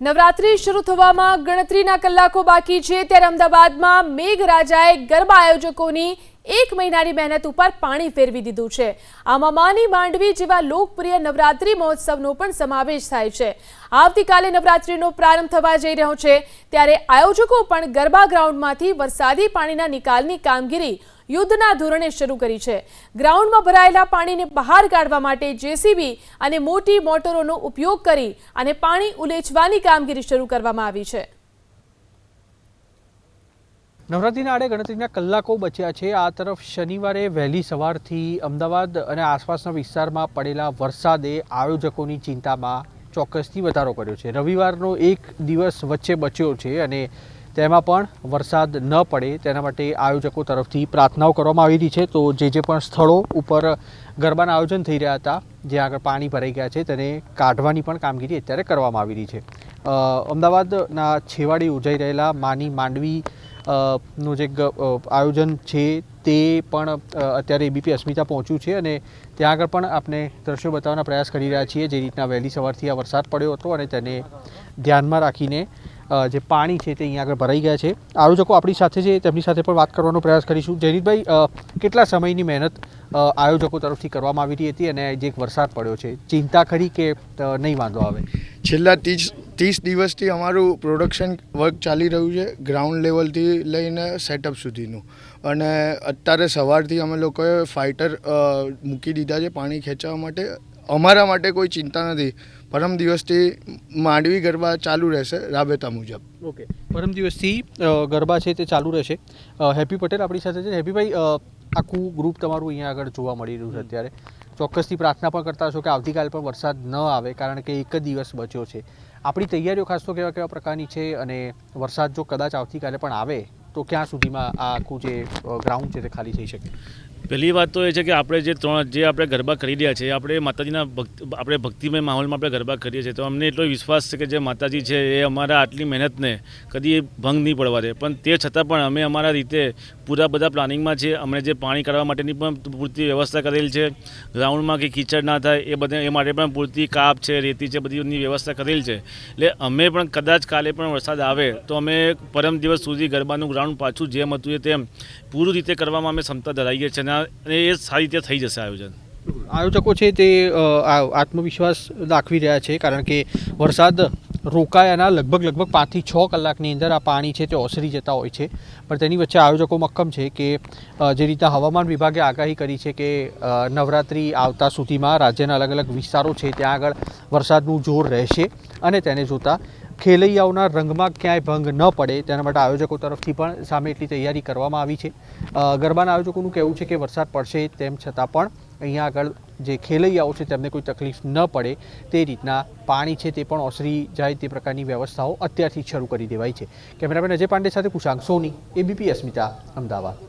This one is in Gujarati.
નવરાત્રી શરૂ થવામાં ગણતરીના કલાકો બાકી છે ત્યારે અમદાવાદમાં મેઘરાજાએ ગરબા આયોજકોની એક મહિનાની મહેનત ઉપર પાણી ફેરવી દીધું છે. આમાં માની માંડવી જેવા લોકપ્રિય નવરાત્રી મહોત્સવનો પણ સમાવેશ થાય છે. આવતીકાલે નવરાત્રીનો પ્રારંભ થવા જઈ રહ્યો છે. ત્યારે આયોજકો પણ ગરબા ગ્રાઉન્ડમાંથી વરસાદી પાણીના નિકાલની કામગીરી યુદ્ધના ધોરણે શરૂ કરી છે. ગ્રાઉન્ડમાં ભરાયેલા પાણીને બહાર કાઢવા માટે જેસીબી અને મોટી મોટરોનો ઉપયોગ કરી અને પાણી ઉલેચવાની કામગીરી શરૂ કરવામાં આવી છે. નવરાત્રિના આડે ગણતરીના કલાકો બચ્યા છે. આ તરફ શનિવારે વહેલી સવારથી અમદાવાદ અને આસપાસના વિસ્તારમાં પડેલા વરસાદે આયોજકોની ચિંતામાં ચોક્કસથી વધારો કર્યો છે. રવિવારનો એક દિવસ વચ્ચે બચ્યો છે અને તેમાં પણ વરસાદ ન પડે તેના માટે આયોજકો તરફથી પ્રાર્થનાઓ કરવામાં આવી રહી છે. તો જે જે પણ સ્થળો ઉપર ગરબાના આયોજન થઈ રહ્યા હતા, જ્યાં આગળ પાણી ભરાઈ ગયા છે, તેને કાઢવાની પણ કામગીરી અત્યારે કરવામાં આવી રહી છે. અમદાવાદના છેવાડે યોજાઈ રહેલા માની માંડવી નું જે આયોજન છે તે પણ અત્યારે એબીપી અસ્મિતા પહોંચ્યું છે અને ત્યાં આગળ પણ આપણે દ્રશ્યો બતાવવાના પ્રયાસ કરી રહ્યા છીએ. જે રીતના વહેલી સવારથી આ વરસાદ પડ્યો હતો અને તેને ધ્યાનમાં રાખીને જે પાણી છે તે અહીંયા આગળ ભરાઈ ગયા છે. આયોજકો આપણી સાથે છે તેમની સાથે પણ વાત કરવાનો પ્રયાસ કરીશું. જયરીતભાઈ અ, કેટલા સમયની મહેનત આયોજકો તરફથી કરવામાં આવી રહી હતી અને જે વરસાદ પડ્યો છે? ચિંતા ખરી કે નહીં વાંધો આવે? છેલ્લા ત્રીસ ત્રીસ દિવસથી અમારું પ્રોડક્શન વર્ક ચાલી રહ્યું છે ગ્રાઉન્ડ લેવલથી લઈને સેટઅપ સુધીનું. અને અત્યારે સવારથી અમે લોકોએ ફાઇટર મૂકી દીધા છે પાણી ખેંચવા માટે. અમારા માટે કોઈ ચિંતા નથી. પરમ દિવસથી માંડવી ગરબા ચાલુ રહેશે, રાબેતા મુજબ. ઓકે. પરમ દિવસથી ગરબા છે તે ચાલુ રહેશે. હેપી પટેલ આપણી સાથે છે. હેપીભાઈ આખું ગ્રુપ તમારું અહીંયા આગળ જોવા મળી રહ્યું છે અત્યારે. ચોક્કસથી પ્રાર્થના પણ કરતા હશો કે આવતીકાલે પણ વરસાદ ન આવે, કારણ કે એક જ દિવસ બચ્યો છે. આપણી તૈયારીઓ ખાસ તો કેવા કેવા પ્રકારની છે અને વરસાદ જો કદાચ આવતીકાલે પણ આવે, તો ક્યાં સુધીમાં આ આખું જે ગ્રાઉન્ડ છે તે ખાલી થઈ શકે? પહેલી વાત તો એ છે કે આપણે જે ત્રણ જે આપણે ગરબા કરી રહ્યા છીએ આપણે માતાજીના ભક્ત આપણે ભક્તિમય માહોલમાં આપણે ગરબા કરીએ છીએ. તો અમને એટલો વિશ્વાસ છે કે જે માતાજી છે, એ અમારા આટલી મહેનતને કદી ભંગ નહીં પડવા દે. પણ તે છતાં પણ અમે અમારા રીતે પૂરા બધા પ્લાનિંગમાં છે અમને જે પાણી કાઢવા માટેની પણ પૂરતી વ્યવસ્થા કરેલ છે. ગ્રાઉન્ડમાં કે કીચડ ના થાય, એ બધા એ માટે પણ પૂરતી કાપ છે, રેતી છે, બધીની વ્યવસ્થા કરેલ છે. એટલે અમે પણ કદાચ કાલે પણ વરસાદ આવે, તો અમે પરમ દિવસ સુધી ગરબાનું ગ્રાઉન્ડ પાછું જેમ હતું એ તેમ પૂરું રીતે કરવામાં અમે ક્ષમતા ધરાવીએ છીએ. અને એ સારી રીતે થઈ જશે આયોજન. આયોજકો છે તે આત્મવિશ્વાસ દાખવી રહ્યા છે કારણ કે વરસાદ રોકાયાના લગભગ લગભગ પાંચથી છ કલાકની અંદર આ પાણી છે તે ઓસરી જતા હોય છે. પણ તેની વચ્ચે આયોજકો મક્કમ છે કે જે રીતના હવામાન વિભાગે આગાહી કરી છે કે નવરાત્રિ આવતા સુધીમાં રાજ્યના અલગ અલગ વિસ્તારો છે ત્યાં આગળ વરસાદનું જોર રહેશે અને તેને જોતાં ખેલૈયાઓના રંગમાં ક્યાંય ભંગ ન પડે, તેના માટે આયોજકો તરફથી પણ સામે એટલી તૈયારી કરવામાં આવી છે. ગરબાના આયોજકોનું કહેવું છે કે વરસાદ પડશે તેમ છતાં પણ અહીંયા આગળ જે ખેલૈયાઓ છે તેમને કોઈ તકલીફ ન પડે, તે રીતના પાણી છે તે પણ ઓસરી જાય તે પ્રકારની વ્યવસ્થાઓ અત્યારથી શરૂ કરી દેવાઈ છે. કેમેરામેન અજય પાંડે સાથે કુશાંક સોની, એબીપી અસ્મિતા, અમદાવાદ.